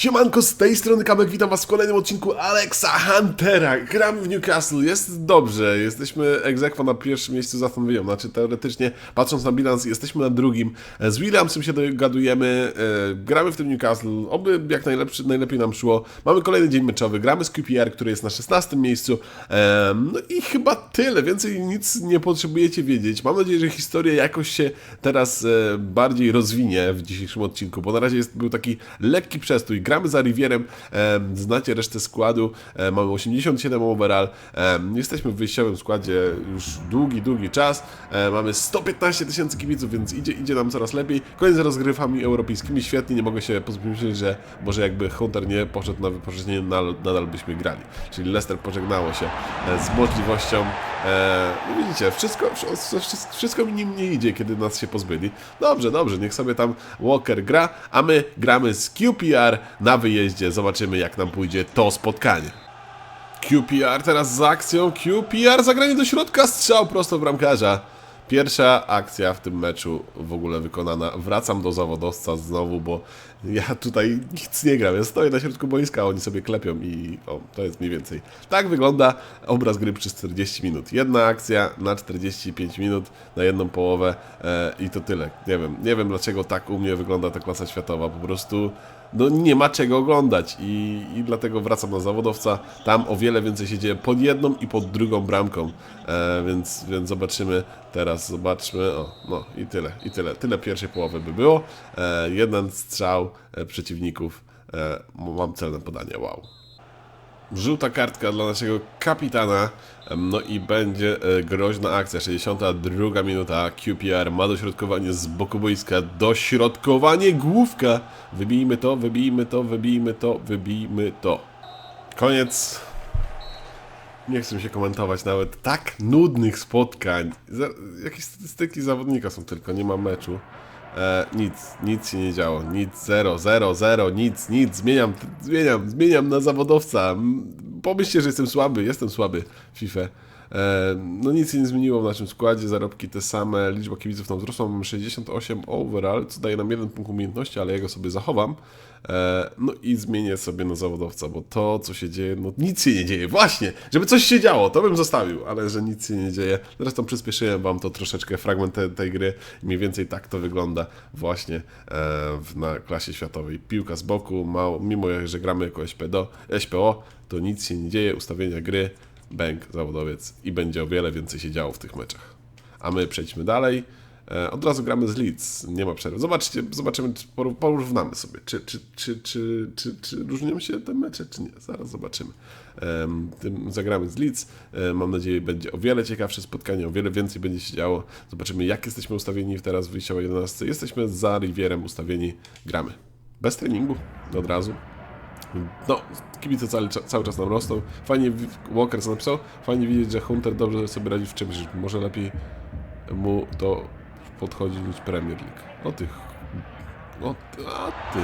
Siemanko, z tej strony Kamek, witam was w kolejnym odcinku Alexa Huntera. Gramy w Newcastle, jest dobrze, jesteśmy egzekwo na pierwszym miejscu z Aston Villą, znaczy teoretycznie, patrząc na bilans, jesteśmy na drugim. Z Williamsem się dogadujemy, e, gramy w tym Newcastle, oby jak najlepszy, najlepiej nam szło. Mamy kolejny dzień meczowy, gramy z QPR, który jest na 16 miejscu. E, no i chyba tyle, więcej nic nie potrzebujecie wiedzieć. Mam nadzieję, że historia jakoś się teraz e, bardziej rozwinie w dzisiejszym odcinku, bo na razie jest, był taki lekki przestój. Gramy za Rivierem, znacie resztę składu, e, mamy 87 overall, jesteśmy w wyjściowym składzie już długi, długi czas, e, mamy 115 tysięcy kibiców, więc idzie, idzie nam coraz lepiej. Koniec z rozgrywkami europejskimi, świetnie, nie mogę się pozbyć że może jakby Hunter nie poszedł na wypożyczenie, nadal, byśmy grali. Czyli Leicester pożegnało się e, z możliwością, no widzicie, wszystko, wszystko, wszystko nim nie idzie, kiedy nas się pozbyli. Dobrze, dobrze, niech sobie tam Walker gra, a my gramy z QPR na wyjeździe. Zobaczymy, jak nam pójdzie to spotkanie. QPR teraz z akcją. QPR zagranie do środka, strzał prosto w bramkarza. Pierwsza akcja w tym meczu w ogóle wykonana. Wracam do zawodowca znowu, bo ja tutaj nic nie gram. Ja stoję na środku boiska, a oni sobie klepią i o, to jest mniej więcej. Tak wygląda obraz gry przez 40 minut. Jedna akcja na 45 minut, na jedną połowę e, i to tyle. Nie wiem, nie wiem dlaczego tak u mnie wygląda ta klasa światowa. Po prostu no nie ma czego oglądać i, i dlatego wracam na zawodowca. Tam o wiele więcej się dzieje pod jedną i pod drugą bramką, e, więc, więc zobaczymy teraz, zobaczmy, o, no i tyle, i tyle, tyle pierwszej połowy by było. E, jeden strzał e, przeciwników, e, mam celne podanie, wow. Żółta kartka dla naszego kapitana. No i będzie e, groźna akcja. 62 minuta. QPR ma dośrodkowanie z boku boiska. Dośrodkowanie główka. Wybijmy to, wybijmy to, wybijmy to, wybijmy to. Koniec. Nie chcę się komentować nawet tak nudnych spotkań. Jakieś statystyki zawodnika są tylko, nie ma meczu. E, nic, nic się nie działo, nic, zero, zero, zero, nic, nic, zmieniam, zmieniam, zmieniam na zawodowca. Pomyślcie, że jestem słaby, jestem słaby w FIFA. E, no nic się nie zmieniło w naszym składzie, zarobki te same, liczba kibiców nam wzrosła, mamy 68 overall, co daje nam jeden punkt umiejętności, ale ja go sobie zachowam. E, no i zmienię sobie na zawodowca, bo to, co się dzieje, no nic się nie dzieje, właśnie, żeby coś się działo, to bym zostawił, ale że nic się nie dzieje. Zresztą przyspieszyłem wam to troszeczkę, fragment te, tej gry, mniej więcej tak to wygląda właśnie e, w, na klasie światowej. Piłka z boku, mało, mimo że gramy jako SPO, SPO, to nic się nie dzieje, ustawienia gry, bęk, zawodowiec i będzie o wiele więcej się działo w tych meczach. A my przejdźmy dalej. E, Od razu gramy z Leeds, nie ma przerwy. Zobaczcie, zobaczymy, porównamy sobie, czy, czy, czy, czy, czy, czy różnią się te mecze, czy nie. Zaraz zobaczymy. Tym zagramy z Leeds. E, Mam nadzieję, będzie o wiele ciekawsze spotkanie, o wiele więcej będzie się działo. Zobaczymy, jak jesteśmy ustawieni teraz w wyjściowej 11. Jesteśmy za Rivierem ustawieni, gramy. Bez treningu, od razu. No, kibice cały, cały czas nam rosną. Fajnie, Walker napisał, fajnie widzieć, że Hunter dobrze sobie radzi w czymś, że może lepiej mu to podchodzi niż Premier League. O tych. O ty, a ty.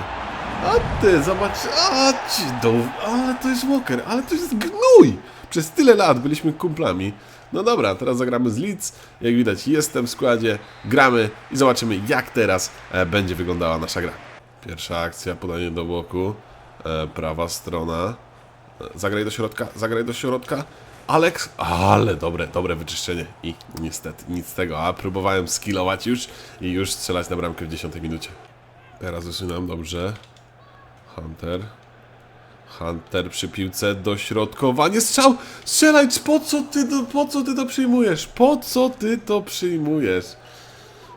A ty, zobacz, a ci do, ale to jest Walker, ale to jest gnój! Przez tyle lat byliśmy kumplami. No dobra, teraz zagramy z Leeds. Jak widać, jestem w składzie, gramy i zobaczymy, jak teraz e, będzie wyglądała nasza gra. Pierwsza akcja, podanie do boku, e, prawa strona. E, Zagraj do środka, zagraj do środka. Alex, ale dobre, dobre wyczyszczenie. I niestety nic z tego, a próbowałem skillować już i już strzelać na bramkę w 10 minucie. Teraz zaczynam dobrze. Hunter. Hunter przy piłce, dośrodkowanie, strzał! Strzelaj, po co ty to, po co ty to przyjmujesz? Po co ty to przyjmujesz?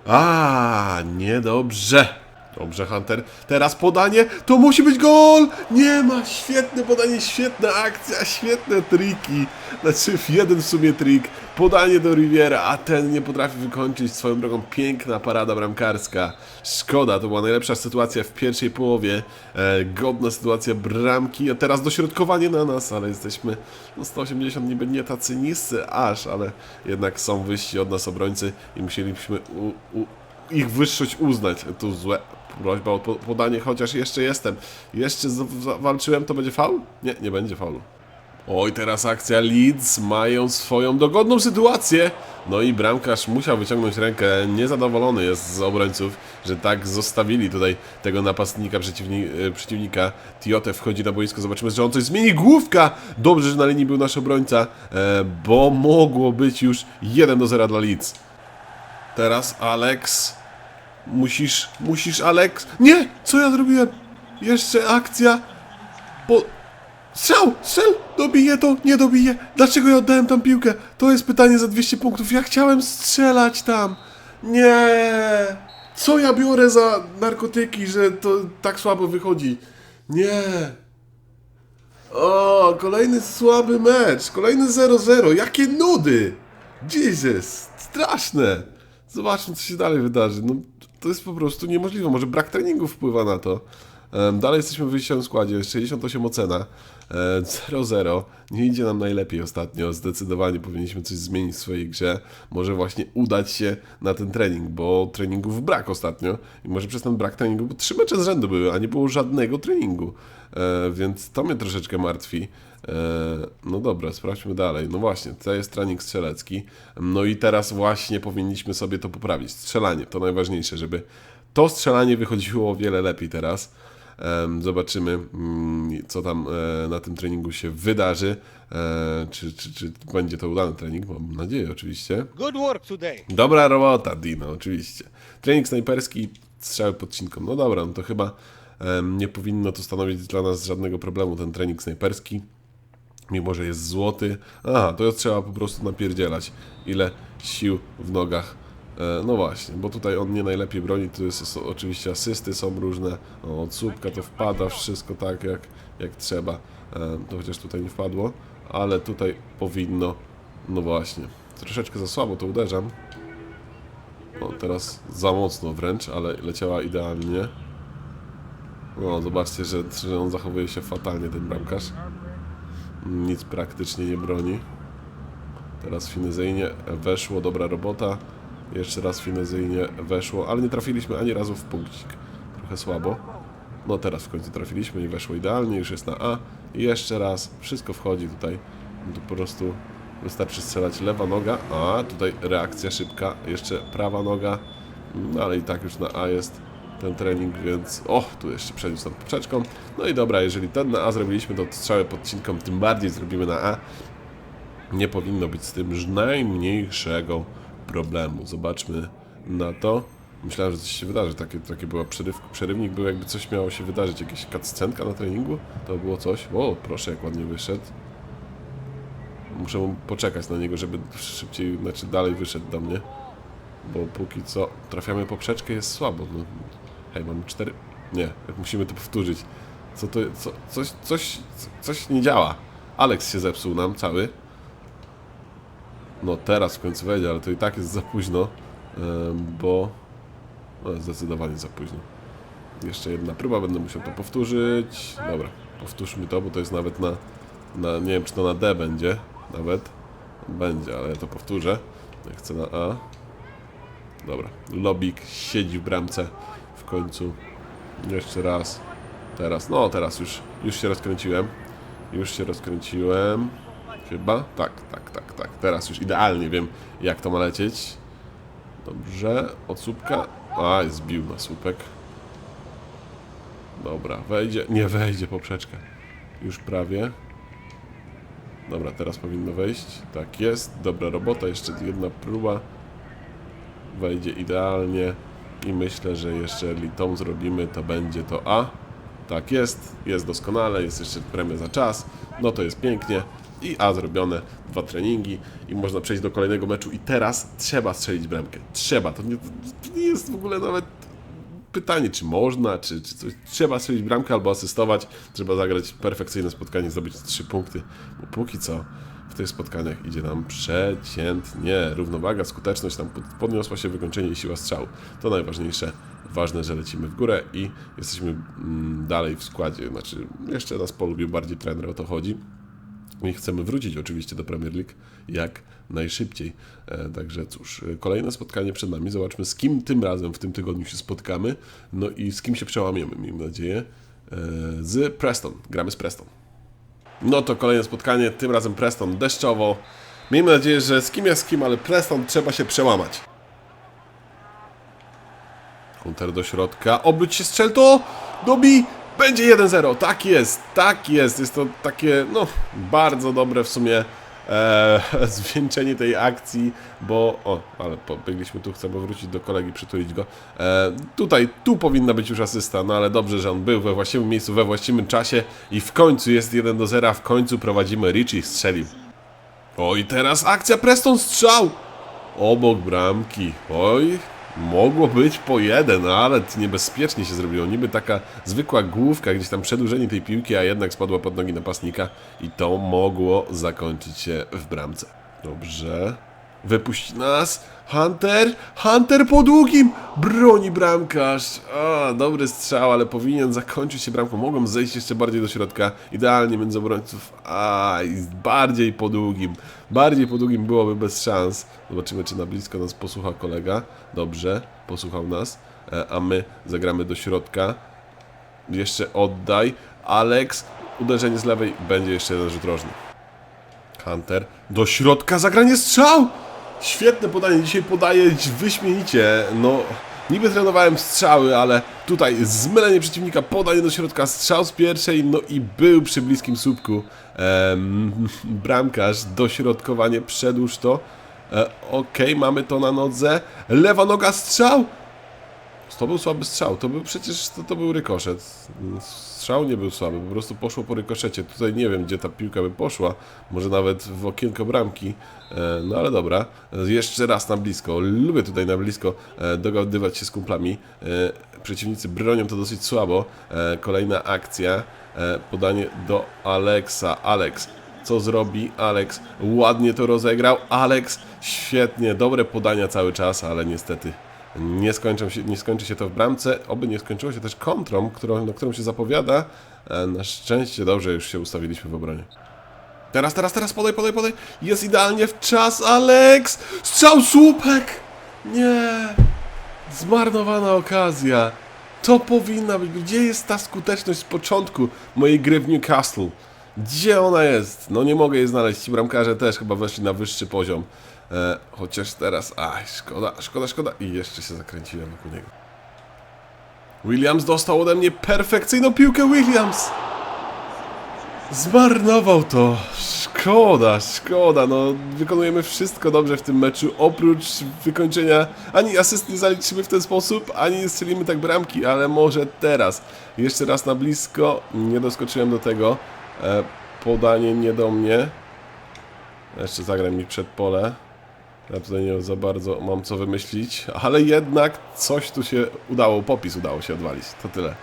A, niedobrze. Dobrze, Hunter. Teraz podanie. To musi być gol! Nie ma. Świetne podanie, świetna akcja, świetne triki. Znaczy, jeden w sumie trik. Podanie do Riviera, a ten nie potrafi wykończyć swoją drogą. Piękna parada bramkarska. Szkoda, to była najlepsza sytuacja w pierwszej połowie. E, godna sytuacja bramki, a teraz dośrodkowanie na nas, ale jesteśmy no 180 niby nie tacy niscy aż, ale jednak są wyjści od nas obrońcy i musielibyśmy u, u, ich wyższość uznać. Tu złe prośba o po- podanie, chociaż jeszcze jestem. Jeszcze walczyłem, to będzie faul? Nie, nie będzie faulu. Oj, teraz akcja Leeds mają swoją dogodną sytuację. No i bramkarz musiał wyciągnąć rękę. Niezadowolony jest z obrońców, że tak zostawili tutaj tego napastnika przeciwni e, przeciwnika. Tiote wchodzi na boisko, zobaczymy, że on coś zmieni. Główka! Dobrze, że na linii był nasz obrońca, e, bo mogło być już 1 do 0 dla Leeds. Teraz Alex. Musisz, musisz Alex. Nie! Co ja zrobiłem? Jeszcze akcja. Po... Strzał! Strzel! Dobiję to! Nie dobiję! Dlaczego ja oddałem tam piłkę? To jest pytanie za 200 punktów. Ja chciałem strzelać tam! Nie! Co ja biorę za narkotyki, że to tak słabo wychodzi? Nie! O, kolejny słaby mecz. Kolejny 0-0. Jakie nudy! Jesus! Straszne! Zobaczmy, co się dalej wydarzy. No, to jest po prostu niemożliwe. Może brak treningu wpływa na to. Dalej jesteśmy w wyjściowym składzie, 68 ocena, e, 0-0, nie idzie nam najlepiej ostatnio, zdecydowanie powinniśmy coś zmienić w swojej grze, może właśnie udać się na ten trening, bo treningów brak ostatnio. I może przez ten brak treningu, bo trzy mecze z rzędu były, a nie było żadnego treningu, e, więc to mnie troszeczkę martwi. E, No dobra, sprawdźmy dalej. No właśnie, to jest trening strzelecki. No i teraz właśnie powinniśmy sobie to poprawić. Strzelanie to najważniejsze, żeby to strzelanie wychodziło o wiele lepiej teraz. Zobaczymy, mm, co tam e, na tym treningu się wydarzy. E, Czy, czy, czy będzie to udany trening? Mam nadzieję, oczywiście. Good work today. Dobra robota, Dino, oczywiście. Trening snajperski, strzały podcinką. No dobra, no to chyba nie powinno to stanowić dla nas żadnego problemu, ten trening snajperski. Mimo, że jest złoty. Aha, to trzeba po prostu napierdzielać. Ile sił w nogach. E, no właśnie, bo tutaj on nie najlepiej broni, tu jest, oczywiście asysty są różne, o, od słupka to wpada, wszystko tak jak, jak trzeba. E, to chociaż tutaj nie wpadło, ale tutaj powinno, no właśnie, troszeczkę za słabo to uderzam. O, teraz za mocno wręcz, ale leciała idealnie. No, zobaczcie, że, że on zachowuje się fatalnie, ten bramkarz. Nic praktycznie nie broni. Teraz finezyjnie weszło, dobra robota. Jeszcze raz finezyjnie weszło, ale nie trafiliśmy ani razu w punkcik. Trochę słabo. No teraz w końcu trafiliśmy i weszło idealnie, już jest na A. I jeszcze raz, wszystko wchodzi tutaj. Tu po prostu wystarczy strzelać lewa noga, a tutaj reakcja szybka, jeszcze prawa noga. No ale i tak już na A jest ten trening, więc o, tu jeszcze przeniósł tam poprzeczką. No i dobra, jeżeli ten na A zrobiliśmy, to strzałę podcinką tym bardziej zrobimy na A. Nie powinno być z tym najmniejszego problemu. Zobaczmy na to. Myślałem, że coś się wydarzy. Takie, takie była przeryw, przerywnik, był jakby coś miało się wydarzyć. Jakaś cutscenka na treningu? To było coś. O, proszę, jak ładnie wyszedł. Muszę mu poczekać na niego, żeby szybciej, znaczy dalej wyszedł do mnie. Bo póki co trafiamy poprzeczkę jest słabo. No, hej, mamy cztery... Nie, musimy to powtórzyć. Co to... Co, coś, coś, coś nie działa. Alex się zepsuł nam cały. No teraz w końcu wejdzie, ale to i tak jest za późno, bo... No, zdecydowanie za późno. Jeszcze jedna próba, będę musiał to powtórzyć. Dobra, powtórzmy to, bo to jest nawet na... na nie wiem, czy to na D będzie nawet. Będzie, ale ja to powtórzę. Ja chcę na A. Dobra, Lobik siedzi w bramce końcu. Jeszcze raz. Teraz, no teraz już, już się rozkręciłem. Już się rozkręciłem. Chyba? Tak, tak, tak, tak. Teraz już idealnie wiem, jak to ma lecieć. Dobrze, od słupka. A, zbił na słupek. Dobra, wejdzie. Nie wejdzie poprzeczka. Już prawie. Dobra, teraz powinno wejść. Tak jest. Dobra robota. Jeszcze jedna próba. Wejdzie idealnie. I myślę, że jeżeli tą zrobimy, to będzie to A. Tak jest. Jest doskonale. Jest jeszcze premia za czas. No to jest pięknie. I A zrobione. Dwa treningi. I można przejść do kolejnego meczu. I teraz trzeba strzelić bramkę. Trzeba. To nie, to nie jest w ogóle nawet pytanie, czy można, czy, czy coś. Trzeba strzelić bramkę albo asystować. Trzeba zagrać perfekcyjne spotkanie, zdobyć trzy punkty. Bo póki co w tych spotkaniach idzie nam przeciętnie. Równowaga, skuteczność, tam pod- podniosła się wykończenie i siła strzału. To najważniejsze. Ważne, że lecimy w górę i jesteśmy mm, dalej w składzie. Znaczy, jeszcze nas polubił bardziej trener, o to chodzi. I chcemy wrócić oczywiście do Premier League jak najszybciej. E, także cóż, e, kolejne spotkanie przed nami. Zobaczmy z kim tym razem w tym tygodniu się spotkamy. No i z kim się przełamiemy, miejmy nadzieję. E, z Preston. Gramy z Preston. No to kolejne spotkanie, tym razem Preston deszczowo. Miejmy nadzieję, że z kim jest z kim, ale Preston trzeba się przełamać. Hunter do środka, obróć się strzel to, dobi, będzie 1-0, tak jest, tak jest, jest to takie, no, bardzo dobre w sumie e, zwieńczenie tej akcji, bo, o, ale pobiegliśmy tu, chcemy wrócić do kolegi, przytulić go, e, tutaj, tu powinna być już asysta, no ale dobrze, że on był we właściwym miejscu, we właściwym czasie i w końcu jest 1-0, a w końcu prowadzimy, Richie strzelił. O i teraz akcja Preston strzał! Obok bramki. Oj, mogło być po jeden, ale niebezpiecznie się zrobiło. Niby taka zwykła główka, gdzieś tam przedłużenie tej piłki, a jednak spadła pod nogi napastnika i to mogło zakończyć się w bramce. Dobrze. Wypuść nas. Hunter! Hunter po długim! Broni bramkarz! A, dobry strzał, ale powinien zakończyć się bramką. Mogą zejść jeszcze bardziej do środka. Idealnie między obrońców. A, i bardziej po długim. Bardziej po długim byłoby bez szans. Zobaczymy, czy na blisko nas posłucha kolega. Dobrze, posłuchał nas. E, A my zagramy do środka. Jeszcze oddaj. Alex, uderzenie z lewej. Będzie jeszcze jeden rzut rożny. Hunter. Do środka zagranie strzał! Świetne podanie. Dzisiaj podaje wyśmienicie. No, niby trenowałem strzały, ale tutaj zmylenie przeciwnika, podanie do środka, strzał z pierwszej, no i był przy bliskim słupku. Em, bramkarz, dośrodkowanie, przedłuż to. E, Okej, mamy to na nodze. Lewa noga, strzał! To był słaby strzał, to był przecież, to, to był rykoszet. Strzał nie był słaby, po prostu poszło po rykoszecie. Tutaj nie wiem, gdzie ta piłka by poszła, może nawet w okienko bramki, E, no ale dobra. Jeszcze raz na blisko, lubię tutaj na blisko e, dogadywać się z kumplami. E, Przeciwnicy bronią to dosyć słabo. Kolejna akcja, podanie do Alexa. Alex, co zrobi Alex? Ładnie to rozegrał. Alex, świetnie, dobre podania cały czas, ale niestety nie, skończą się, nie skończy się to w bramce, oby nie skończyło się też kontrą, którą, na którą się zapowiada. E, Na szczęście dobrze już się ustawiliśmy w obronie. Teraz, teraz, teraz, podaj, podaj, podaj. Jest idealnie w czas, Alex! Strzał słupek! Nie! Zmarnowana okazja. To powinna być. Gdzie jest ta skuteczność z początku mojej gry w Newcastle? Gdzie ona jest? No nie mogę jej znaleźć. Ci bramkarze też chyba weszli na wyższy poziom. E, chociaż teraz, aj, szkoda, szkoda, szkoda. I jeszcze się zakręciłem wokół niego. Williams dostał ode mnie perfekcyjną piłkę, Williams! Zmarnował to. Szkoda, szkoda. No, wykonujemy wszystko dobrze w tym meczu, oprócz wykończenia. Ani asyst nie zaliczymy w ten sposób, ani nie strzelimy tak bramki, ale może teraz. Jeszcze raz na blisko. Nie doskoczyłem do tego. E, podanie nie do mnie. Jeszcze zagram mi przed pole. Ja tutaj nie za bardzo mam co wymyślić, ale jednak coś tu się udało, popis udało się odwalić. To tyle.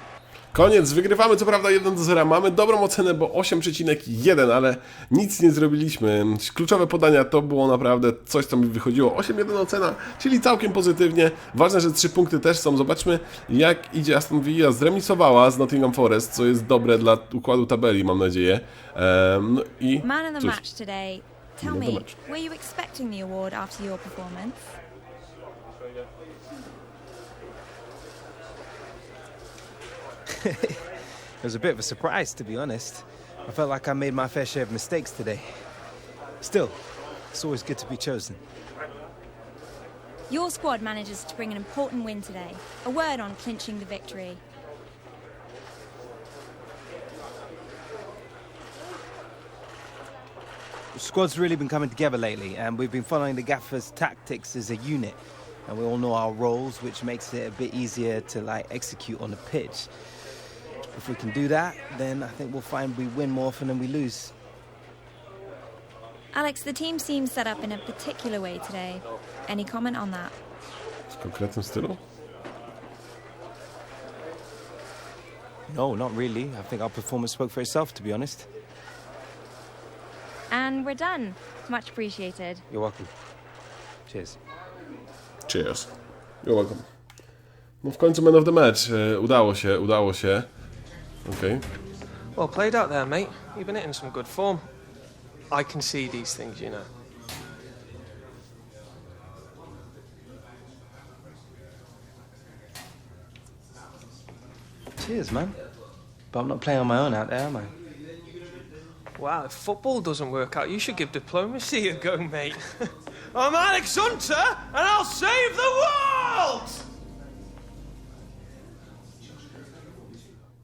Koniec, wygrywamy co prawda 1 do 0, mamy dobrą ocenę, bo 8,1, ale nic nie zrobiliśmy. Kluczowe podania to było naprawdę coś, co mi wychodziło. 8,1 ocena, czyli całkiem pozytywnie. Ważne, że 3 punkty też są. Zobaczmy, jak idzie Aston Villa. Zremisowała z Nottingham Forest, co jest dobre dla układu tabeli, mam nadzieję. Ehm, no i cóż. Tell me, match. were you expecting the award after your performance? It was a bit of a surprise, to be honest. I felt like I made my fair share of mistakes today. Still, it's always good to be chosen. Your squad manages to bring an important win today. A word on clinching the victory. The squad's really been coming together lately, and we've been following the Gaffer's tactics as a unit. And we all know our roles, which makes it a bit easier to like execute on the pitch. If we can do that, then I think we'll find we win more often than we lose. Alex, the team seems set up in a particular way today. Any comment on that? w konkretnym stylu? No, not really. I think our performance spoke for itself, to be honest. And we're done. Much appreciated. You're welcome. Cheers. Cheers. You're welcome. No w końcu man of the match. E, udało się, udało się. Okay. Well played out there, mate. You've been hitting some good form. I can see these things, you know. Cheers, man. But I'm not playing on my own out there, am I? Wow, if football doesn't work out, you should give diplomacy a go, mate. I'm Alex Hunter, and I'll save the world!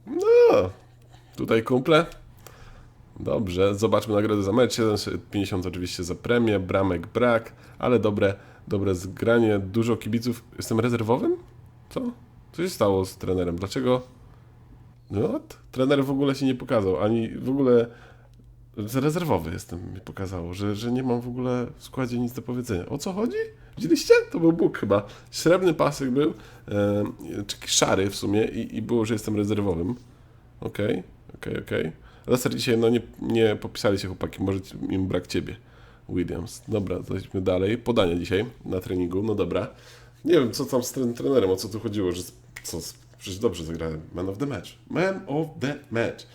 No, tutaj kumple. Dobrze, zobaczmy nagrody za mecz. 750 oczywiście za premię, bramek brak, ale dobre, dobre zgranie, dużo kibiców. Jestem rezerwowym? Co? Co się stało z trenerem? Dlaczego? No, trener w ogóle się nie pokazał, ani w ogóle rezerwowy jestem, mi pokazało, że, że nie mam w ogóle w składzie nic do powiedzenia. O co chodzi? Widzieliście? To był Bóg chyba. Srebrny pasek był, e, szary w sumie i, i było, że jestem rezerwowym. Okej, okej, okej. Leicester dzisiaj no nie, nie popisali się chłopaki, może im brak ciebie, Williams. Dobra, lećmy dalej. Podania dzisiaj na treningu, no dobra. Nie wiem, co tam z trenerem, o co tu chodziło, że co, przecież dobrze zagrałem. Man of the match. Man of the match.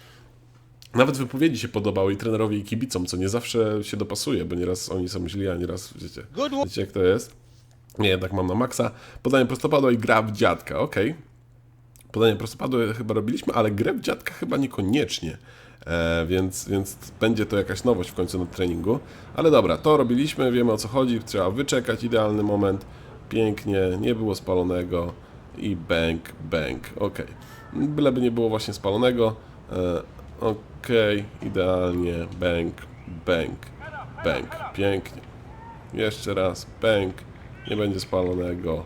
Nawet wypowiedzi się podobały i trenerowi, i kibicom, co nie zawsze się dopasuje, bo nieraz oni są źli, a nieraz, wiecie, wiecie jak to jest. Nie, jednak mam na maksa. Podanie prostopadła i gra w dziadka, okej. Podanie prostopadłe chyba robiliśmy, ale grę w dziadka chyba niekoniecznie. E, więc, więc będzie to jakaś nowość w końcu na treningu. Ale dobra, to robiliśmy, wiemy o co chodzi, trzeba wyczekać idealny moment. Pięknie, nie było spalonego i bang, bang, ok. Byleby nie było właśnie spalonego. E, ok, idealnie, bang, bang, bang, pięknie. Jeszcze raz, bang, nie będzie spalonego,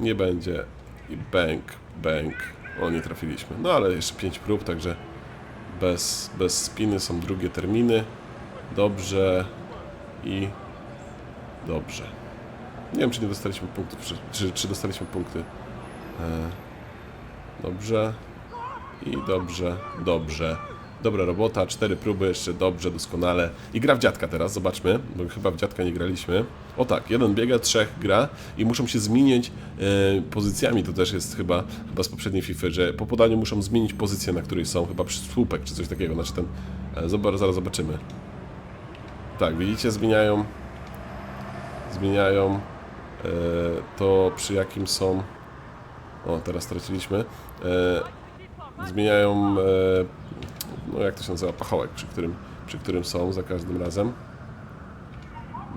nie będzie i bang, bang. O, nie trafiliśmy. No ale jeszcze 5 prób, także bez, bez spiny są drugie terminy. Dobrze i dobrze. Nie wiem, czy nie dostaliśmy punktów, czy, czy, czy dostaliśmy punkty. E, dobrze i dobrze, dobrze. Dobra robota, cztery próby, jeszcze dobrze, doskonale. I gra w dziadka teraz, zobaczmy, bo chyba w dziadka nie graliśmy. O tak, jeden biega, trzech gra i muszą się zmieniać e, pozycjami, to też jest chyba, chyba z poprzedniej FIFA, że po podaniu muszą zmienić pozycję, na której są, chyba słupek czy coś takiego, znaczy ten, e, zobacz, zaraz zobaczymy. Tak, widzicie, zmieniają, zmieniają e, to przy jakim są, o teraz straciliśmy, e, zmieniają e, no jak to się nazywa, pachołek, przy którym, przy którym są za każdym razem.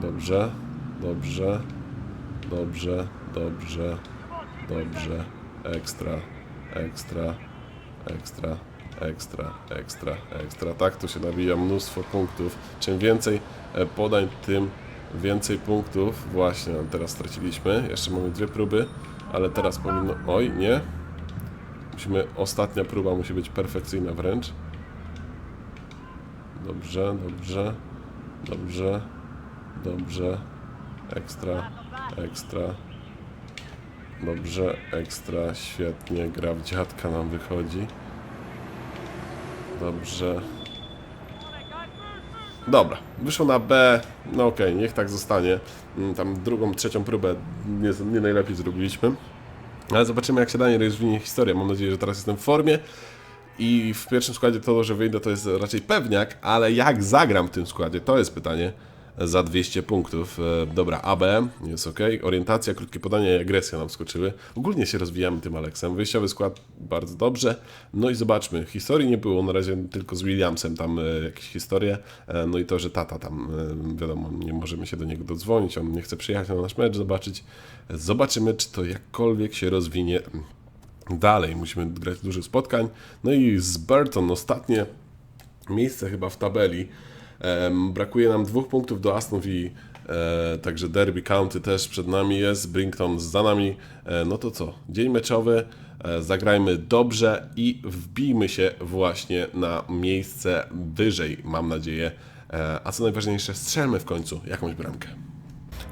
Dobrze, dobrze, dobrze, dobrze, dobrze, ekstra, ekstra, ekstra, ekstra, ekstra, ekstra. Tak, tu się nabija mnóstwo punktów. Czym więcej e, podań, tym więcej punktów. Właśnie, teraz straciliśmy. Jeszcze mamy dwie próby, ale teraz powinno... Oj, nie. Musimy, ostatnia próba musi być perfekcyjna wręcz. Dobrze, dobrze, dobrze, dobrze, ekstra, ekstra, dobrze, ekstra, świetnie, gra w dziadka nam wychodzi. Dobrze. Dobra, wyszło na B, no okej, niech tak zostanie. Mm, Tam drugą, trzecią próbę nie, nie najlepiej zrobiliśmy. Ale zobaczymy jak się dalej rozwinie historia. Mam nadzieję, że teraz jestem w formie. I w pierwszym składzie to, że wyjdę, to jest raczej pewniak, ale jak zagram w tym składzie, to jest pytanie za 200 punktów. E, Dobra, AB jest ok. Orientacja, krótkie podanie i agresja nam skoczyły. Ogólnie się rozwijamy tym Aleksem. Wyjściowy skład bardzo dobrze. No i zobaczmy. Historii nie było, na razie tylko z Williamsem tam e, jakieś historie. E, No i to, że tata tam, wiadomo, nie możemy się do niego dodzwonić, on nie chce przyjechać na nasz mecz zobaczyć. Zobaczymy, czy to jakkolwiek się rozwinie dalej. Musimy grać dużo spotkań. No i z Burton ostatnie miejsce chyba w tabeli. Brakuje nam dwóch punktów do Aston Villa, e, także Derby County też przed nami jest, Brington za nami. E, no to co? Dzień meczowy, e, zagrajmy dobrze i wbijmy się właśnie na miejsce wyżej, mam nadzieję. A co najważniejsze, strzelmy w końcu jakąś bramkę.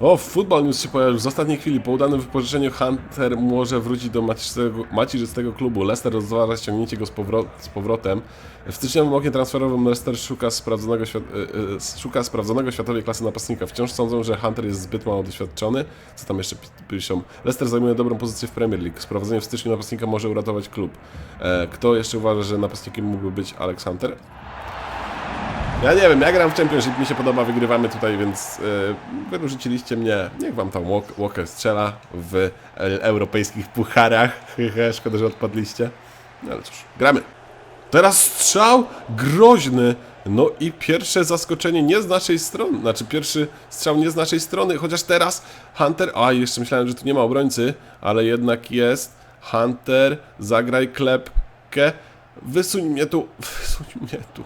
O, Football News się pojawił z ostatniej chwili. Po udanym wypożyczeniu Hunter może wrócić do macierzystego, klubu. Leicester rozważa ściągnięcie go z, powro z powrotem. W styczniowym oknie transferowym Leicester szuka sprawdzonego, świat e, e, szuka sprawdzonego światowej klasy napastnika. Wciąż sądzą, że Hunter jest zbyt mało doświadczony. Co tam jeszcze pi- piszą? Leicester zajmuje dobrą pozycję w Premier League. Sprowadzenie w styczniu napastnika może uratować klub. E, kto jeszcze uważa, że napastnikiem mógłby być Alex Hunter? Ja nie wiem, ja gram w Championship, mi się podoba, wygrywamy tutaj, więc yy, wyrzuciliście mnie. Niech wam tam Walk- Walker strzela w europejskich pucharach. Szkoda, że odpadliście. No ale cóż, gramy. Teraz strzał groźny No i pierwsze zaskoczenie nie z naszej strony, znaczy pierwszy strzał nie z naszej strony, chociaż teraz Hunter, a jeszcze myślałem, że tu nie ma obrońcy, ale jednak jest. Hunter, zagraj klepkę, wysuń mnie tu, wysuń mnie tu.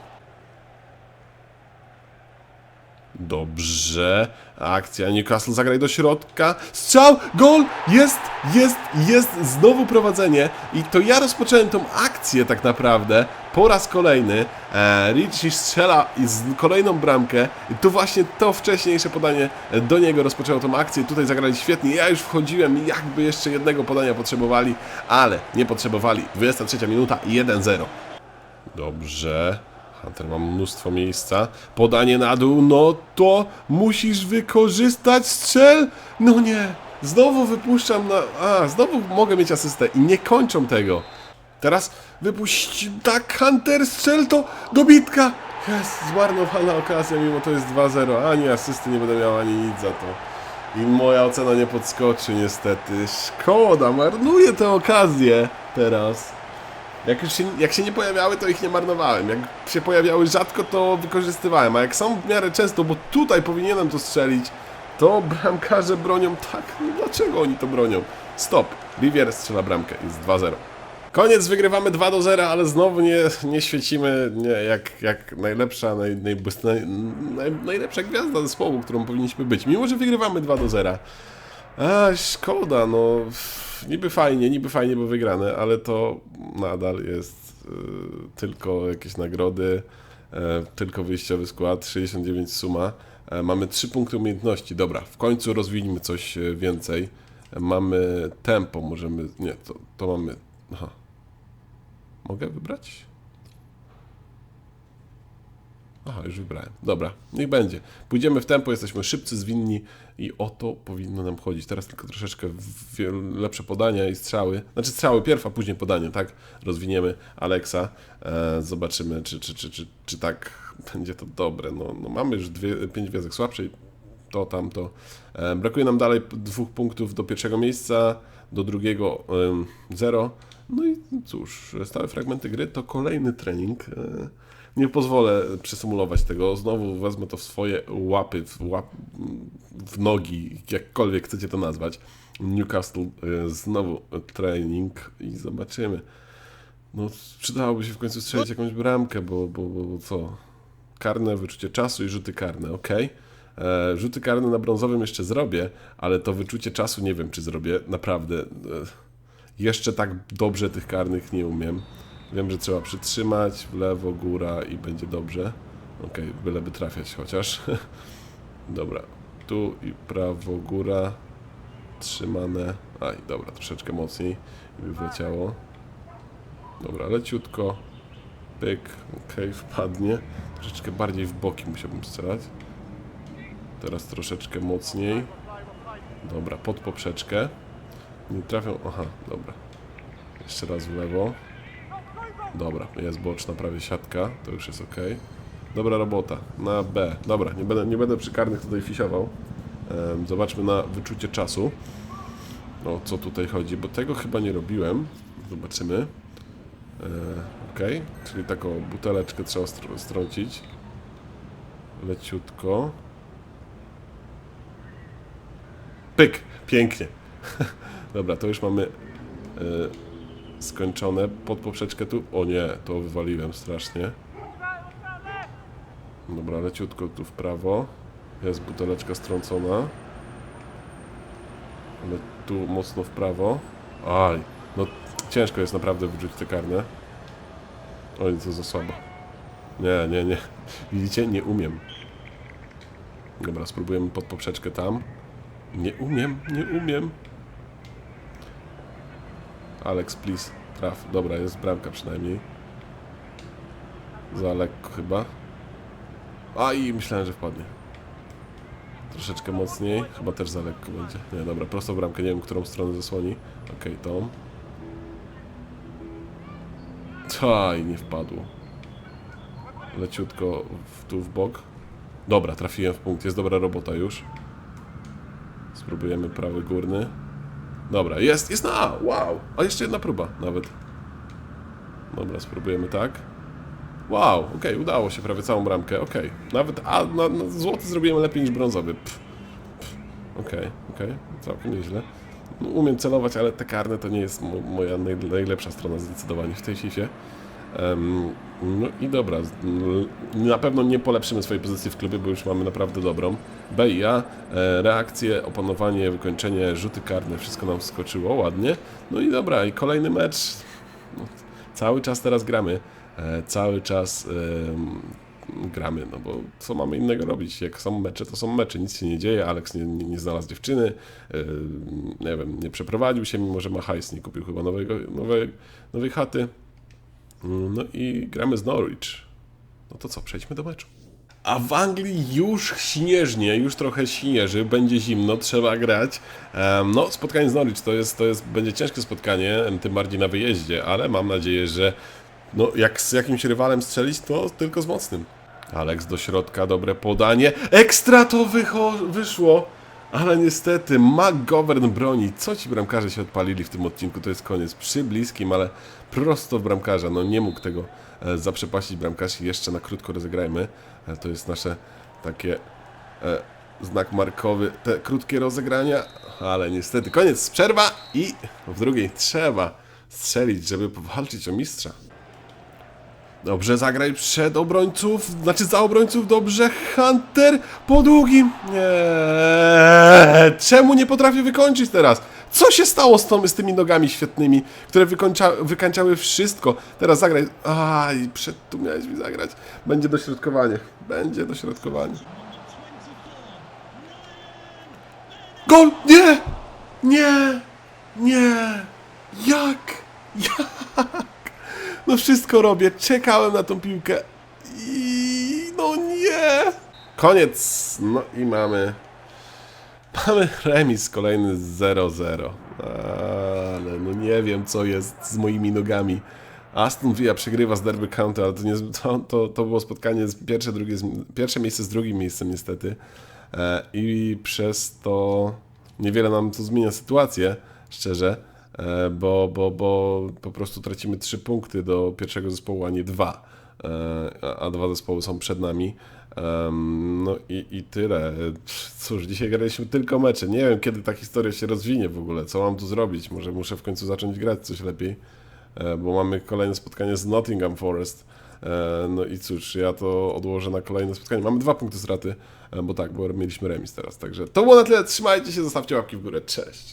Dobrze. Akcja Newcastle zagraj do środka. Strzał! Gol! Jest! Jest! Jest! Znowu prowadzenie. I to ja rozpocząłem tą akcję tak naprawdę. Po raz kolejny. E, Richie strzela z kolejną bramkę. I tu właśnie to wcześniejsze podanie do niego rozpoczęło tą akcję. Tutaj zagrali świetnie. Ja już wchodziłem jakby jeszcze jednego podania potrzebowali, ale nie potrzebowali. 23 minuta 1-0. Dobrze. Hunter ma mnóstwo miejsca. Podanie na dół, no to musisz wykorzystać strzel. No nie. Znowu wypuszczam na... A, znowu mogę mieć asystę i nie kończą tego. Teraz wypuść... Tak, Hunter, strzel to dobitka. Jest, zmarnowana okazja, mimo to jest 2-0. Ani asysty nie będę miał, ani nic za to. I moja ocena nie podskoczy niestety. Szkoda, marnuję tę okazję teraz. Jak już się, jak się nie pojawiały, to ich nie marnowałem. Jak się pojawiały rzadko, to wykorzystywałem. A jak są w miarę często, bo tutaj powinienem to strzelić, to bramkarze bronią tak. No dlaczego oni to bronią? Stop. Rivier strzela bramkę. Jest 2-0. Koniec, wygrywamy 2 do 0, ale znowu nie, nie świecimy nie, jak, jak najlepsza, naj, naj, naj, najlepsza gwiazda zespołu, którą powinniśmy być. Mimo, że wygrywamy 2 do 0. A, szkoda, no. Niby fajnie, niby fajnie, bo wygrane, ale to nadal jest y, tylko jakieś nagrody, y, tylko wyjściowy skład, 69 suma. E, mamy 3 punkty umiejętności. Dobra, w końcu rozwijmy coś e, więcej. E, mamy tempo, możemy. Nie, to, to mamy. Aha. Mogę wybrać? Aha, już wybrałem. Dobra, niech będzie. Pójdziemy w tempo, jesteśmy szybcy, zwinni i o to powinno nam chodzić. Teraz tylko troszeczkę lepsze podania i strzały. Znaczy strzały pierw, a później podanie, tak? Rozwiniemy Alexa. E, zobaczymy, czy, czy, czy, czy, czy tak będzie to dobre. No, no mamy już dwie, pięć gwiazdek słabszej. To, tamto. E, brakuje nam dalej dwóch punktów do pierwszego miejsca, do drugiego em, zero. No i cóż, stałe fragmenty gry to kolejny trening. E, nie pozwolę przesymulować tego. Znowu wezmę to w swoje łapy, w, łap, w nogi, jakkolwiek chcecie to nazwać. Newcastle y, znowu trening i zobaczymy. No, przydałoby się w końcu strzelić jakąś bramkę, bo, bo, bo, bo co? Karne, wyczucie czasu i rzuty karne, ok. E, rzuty karne na brązowym jeszcze zrobię, ale to wyczucie czasu nie wiem, czy zrobię. Naprawdę. E, jeszcze tak dobrze tych karnych nie umiem. Wiem, że trzeba przytrzymać w lewo, góra i będzie dobrze. Okej, byleby trafiać chociaż. dobra, tu i prawo, góra. Trzymane. Aj, dobra, troszeczkę mocniej by wleciało. Dobra, leciutko. Pyk, okej, wpadnie. Troszeczkę bardziej w boki musiałbym strzelać. Teraz troszeczkę mocniej. Dobra, pod poprzeczkę. Nie trafią. Aha, dobra. Jeszcze raz w lewo. Dobra, jest boczna prawie siatka, to już jest ok. Dobra robota, na B. Dobra, nie będę, nie będę przy karnych tutaj fisiował. Em, zobaczmy na wyczucie czasu. O co tutaj chodzi, bo tego chyba nie robiłem. Zobaczymy. E, ok, czyli taką buteleczkę trzeba str- strącić. Leciutko. Pyk! Pięknie. Dobra, to już mamy e, skończone. Pod poprzeczkę tu. O nie, to wywaliłem strasznie. Dobra, leciutko tu w prawo. Jest buteleczka strącona. Ale tu mocno w prawo. Aj, no ciężko jest naprawdę wyrzucić te karne. Oj, co za słabo. Nie, nie, nie. Widzicie? Nie umiem. Dobra, spróbujemy pod poprzeczkę tam. Nie umiem, nie umiem. Alex, please. Traf. Dobra, jest bramka przynajmniej. Za lekko chyba. A i myślałem, że wpadnie. Troszeczkę mocniej. Chyba też za lekko będzie. Nie, dobra, prosto bramkę. Nie wiem, którą stronę zasłoni. Okej, tą. Taj, nie wpadło. Leciutko w, tu w bok. Dobra, trafiłem w punkt. Jest dobra robota już. Spróbujemy prawy górny. Dobra, jest, jest na A, wow! A jeszcze jedna próba nawet. Dobra, spróbujemy tak. Wow, okej, udało się prawie całą bramkę, okej. Nawet, a na, na złoty zrobiłem lepiej niż brązowy. Okej, okej, całkiem nieźle. No, umiem celować, ale te karne to nie jest mo moja naj najlepsza strona zdecydowanie w tej FIFA. No i dobra, na pewno nie polepszymy swojej pozycji w klubie, bo już mamy naprawdę dobrą. B i A, e, reakcje, opanowanie, wykończenie, rzuty karne, wszystko nam skoczyło ładnie. No i dobra, i kolejny mecz. No, cały czas teraz gramy. E, cały czas em, gramy, no bo co mamy innego robić? Jak są mecze, to są mecze, nic się nie dzieje. Alex nie, nie, nie znalazł dziewczyny, e, nie wiem, nie przeprowadził się, mimo że ma hajs, nie kupił chyba nowego, nowej, nowej chaty. No i gramy z Norwich. No to co, przejdźmy do meczu. A w Anglii już śnieżnie, już trochę śnieży, będzie zimno, trzeba grać. No, spotkanie z Norwich to jest, to jest, będzie ciężkie spotkanie, tym bardziej na wyjeździe, ale mam nadzieję, że no, jak z jakimś rywalem strzelić, to tylko z mocnym. Alex do środka, dobre podanie. Ekstra to wyszło! Ale niestety, McGovern broni. Co ci bramkarze się odpalili w tym odcinku? To jest koniec. Przy bliskim, ale prosto w bramkarza. No nie mógł tego e, zaprzepaścić bramkarz. Jeszcze na krótko rozegrajmy. E, to jest nasze takie e, znak markowy. Te krótkie rozegrania. Ale niestety, koniec. Przerwa i w drugiej trzeba strzelić, żeby powalczyć o mistrza. Dobrze, zagraj przed obrońców, znaczy za obrońców, dobrze, Hunter po długim. Nie, czemu nie potrafię wykończyć teraz? Co się stało z, tą, z tymi nogami świetnymi, które wykończa, wykańczały wszystko? Teraz zagraj. Aj, przed tu miałeś mi zagrać. Będzie dośrodkowanie. Będzie dośrodkowanie. Gol! Nie! Nie! Nie! Jak? Jak? No wszystko robię, czekałem na tą piłkę i no nie! Koniec! No i mamy... Mamy remis kolejny 0-0. Ale no nie wiem co jest z moimi nogami. Aston Villa przegrywa z Derby County, ale to, nie, to, to, to było spotkanie z pierwsze, drugie, pierwsze miejsce z drugim miejscem niestety. E, I przez to niewiele nam to zmienia sytuację, szczerze, bo, bo, bo po prostu tracimy trzy punkty do pierwszego zespołu, a nie dwa. E, a- dwa zespoły są przed nami. No i, i tyle. Cóż, dzisiaj graliśmy tylko mecze. Nie wiem, kiedy ta historia się rozwinie w ogóle. Co mam tu zrobić? Może muszę w końcu zacząć grać coś lepiej, e, bo mamy kolejne spotkanie z Nottingham Forest. E, No i cóż, ja to odłożę na kolejne spotkanie. Mamy dwa punkty straty, e, bo tak, bo mieliśmy remis teraz. Także to było na tyle. Trzymajcie się, zostawcie łapki w górę. Cześć!